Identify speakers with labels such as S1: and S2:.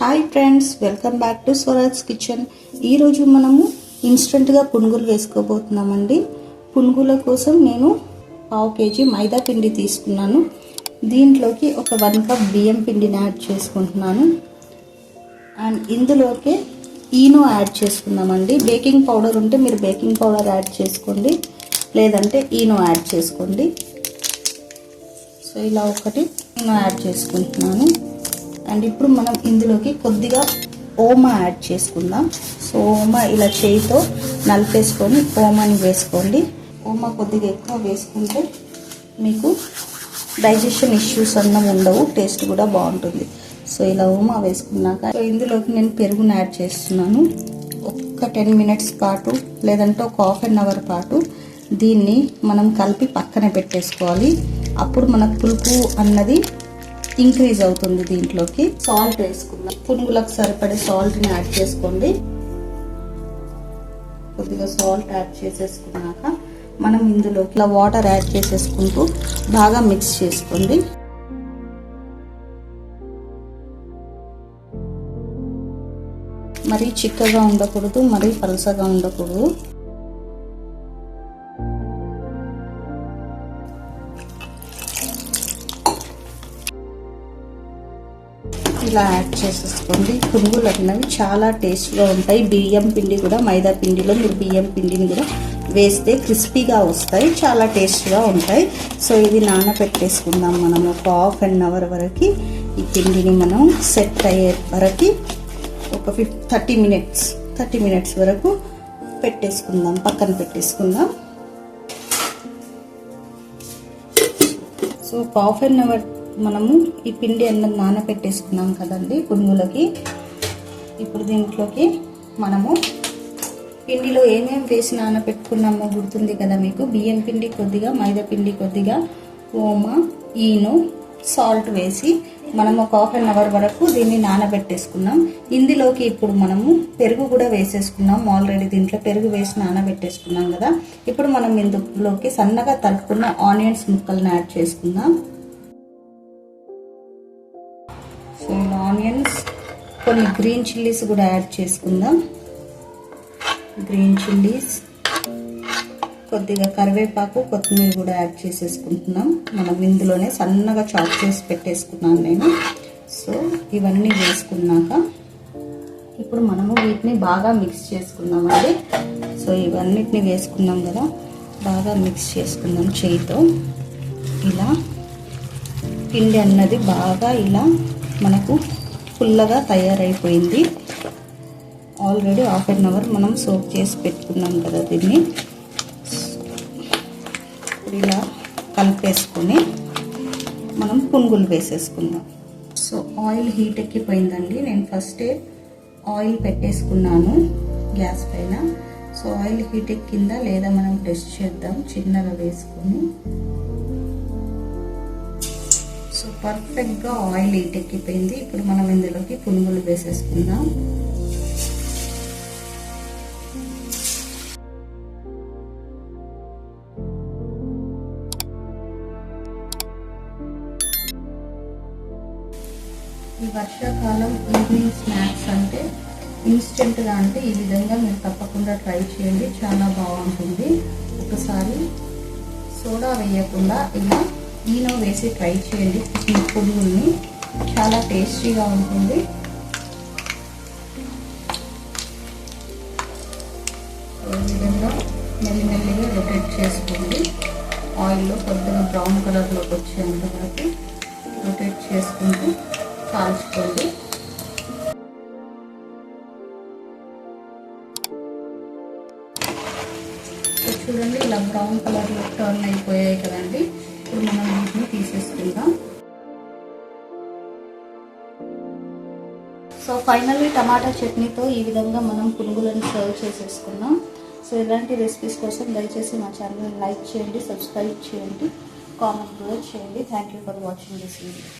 S1: Hi friends welcome back to Swaraj kitchen. ఈరోజు మనము ఇన్స్టెంట్గా పునుగులు వేసుకోబోతున్నామండి. పునుగుల కోసం నేను పావు కేజీ మైదా పిండి తీసుకున్నాను. దీంట్లోకి ఒక వన్ కప్ బియ్యం పిండిని యాడ్ చేసుకుంటున్నాను. అండ్ ఇందులోకి ఈనో యాడ్ చేసుకుందామండి. బేకింగ్ పౌడర్ ఉంటే మీరు బేకింగ్ పౌడర్ యాడ్ చేసుకోండి. లేదంటే ఈనో యాడ్ చేసుకోండి. సో ఇలా ఒకటి ఈనో యాడ్ చేసుకుంటున్నాను. అండ్ ఇప్పుడు మనం ఇందులోకి కొద్దిగా ఓమా యాడ్ చేసుకుందాం. సో ఓమా ఇలా చేయితో నలిపేసుకొని ఓమాని వేసుకోండి. ఓమా కొద్దిగా ఎక్కువ వేసుకుంటే మీకు డైజెషన్ ఇష్యూస్ అన్నం ఉండవు టేస్ట్ కూడా బాగుంటుంది. సో ఇలా ఓమా వేసుకున్నాక సో ఇందులోకి నేను పెరుగుని యాడ్ చేస్తున్నాను. ఒక్క టెన్ మినిట్స్ పాటు లేదంటే ఒక హాఫ్ అన్ అవర్ పాటు దీన్ని మనం కలిపి పక్కన పెట్టేసుకోవాలి. అప్పుడు మన పులుపు అన్నది ఇంక్రీజ్ అవుతుంది దీంట్లోకి. సాల్ట్ వేసుకుందాం. పునుగులకు సరిపడే సాల్ట్ని యాడ్ చేసుకోండి. కొద్దిగా సాల్ట్ యాడ్ చేసేసుకున్నాక మనం ఇందులో ఇలా వాటర్ యాడ్ చేసేసుకుంటూ బాగా మిక్స్ చేసుకోండి. మరీ చిక్కగా ఉండకూడదు మరీ పలుసగా ఉండకూడదు. ఇలా యాడ్ చేసేసుకోండి. పునుగులు అన్నవి చాలా టేస్ట్గా ఉంటాయి. బియ్యం పిండి కూడా మైదా పిండిలో మీరు బియ్యం పిండిని కూడా వేస్తే క్రిస్పీగా వస్తాయి. చాలా టేస్ట్గా ఉంటాయి. సో ఇది నానబెట్టేసుకుందాం మనం. ఒక హాఫ్ అన్ అవర్ వరకు ఈ పిండిని మనం సెట్ అయ్యే వరకు ఒక fif thirty minutes thirty minutes వరకు పెట్టేసుకుందాం. పక్కన పెట్టేసుకుందాం. సో హాఫ్ అన్ అవర్ మనము ఈ పిండి అన్నది నానబెట్టేసుకున్నాం కదండి పునుగులకి. ఇప్పుడు దీంట్లోకి మనము పిండిలో ఏమేమి వేసి నానబెట్టుకున్నామో గుర్తుంది కదా మీకు? బియ్యం పిండి కొద్దిగా మైదా పిండి కొద్దిగా ఓమ ఈను సాల్ట్ వేసి మనం ఒక హాఫ్ అన్ అవర్ వరకు దీన్ని నానబెట్టేసుకున్నాం. ఇందులోకి ఇప్పుడు మనము పెరుగు కూడా వేసేసుకున్నాం. ఆల్రెడీ దీంట్లో పెరుగు వేసి నానబెట్టేసుకున్నాం కదా. ఇప్పుడు మనం ఇందులోకి సన్నగా తలుపుకున్న ఆనియన్స్ ముక్కలను యాడ్ చేసుకుందాం. కొన్ని గ్రీన్ చిల్లీస్ కూడా యాడ్ చేసుకుందాం. గ్రీన్ చిల్లీస్ కొద్దిగా కరివేపాకు కొత్తిమీర కూడా యాడ్ చేసేసుకుంటున్నాం. మనం ఇందులోనే సన్నగా చాప్ చేసి పెట్టేసుకున్నాను నేను. సో ఇవన్నీ వేసుకున్నాక ఇప్పుడు మనము వీటిని బాగా మిక్స్ చేసుకుందామండి. సో ఇవన్నిటిని వేసుకున్నాం కదా బాగా మిక్స్ చేసుకుందాం చేయితో. ఇలా పిండి అన్నది బాగా ఇలా మనకు ఫుల్గా తయారైపోయింది. ఆల్రెడీ హాఫ్ అన్ అవర్ మనం సోప్ చేసి పెట్టుకున్నాం కదా దీన్ని. ఇలా కలిపేసుకొని మనం పునుగులు వేసేసుకుందాం. సో ఆయిల్ హీట్ ఎక్కిపోయిందండి. నేను ఫస్టే ఆయిల్ పెట్టేసుకున్నాను గ్యాస్ పైన. సో ఆయిల్ హీట్ ఎక్కిందా లేదా మనం టెస్ట్ చేద్దాం. చిన్నగా వేసుకొని. సో పర్ఫెక్ట్గా ఆయిల్ హీట్ ఎక్కిపోయింది ఇప్పుడు మనం ఇందులోకి పునుగులు వేసేసుకుందాం. ఈ వర్షాకాలం ఈవినింగ్ స్నాక్స్ అంటే ఇన్స్టెంట్గా అంటే ఈ విధంగా మీరు తప్పకుండా ట్రై చేయండి. చాలా బాగుంటుంది. ఒకసారి సోడా వేయకుండా ఇలా ఈనో వేసి ట్రై చేయండి. ఈ చాలా టేస్టీగా ఉంటుంది. ఈ విధంగా మెల్లిమెల్లిగా రొటేట్ చేసుకోండి. ఆయిల్లో కొద్దిగా బ్రౌన్ కలర్లోకి వచ్చేంత వరకు రొటేట్ చేసుకుంటూ కాల్చుకోండి. చూడండి ఇలా బ్రౌన్ కలర్లో టర్న్ అయిపోయాయి కదండి. ఇప్పుడు మనం సో ఫైనల్లీ టమాటా చట్నీతో ఈ విధంగా మనం పునుగులను సర్వ్ చేసేసుకున్నాం. సో ఇలాంటి రెసిపీస్ కోసం దయచేసి మా ఛానల్ లైక్ చేయండి సబ్స్క్రైబ్ చేయండి కామెంట్ కూడా చేయండి. Thank you for watching this video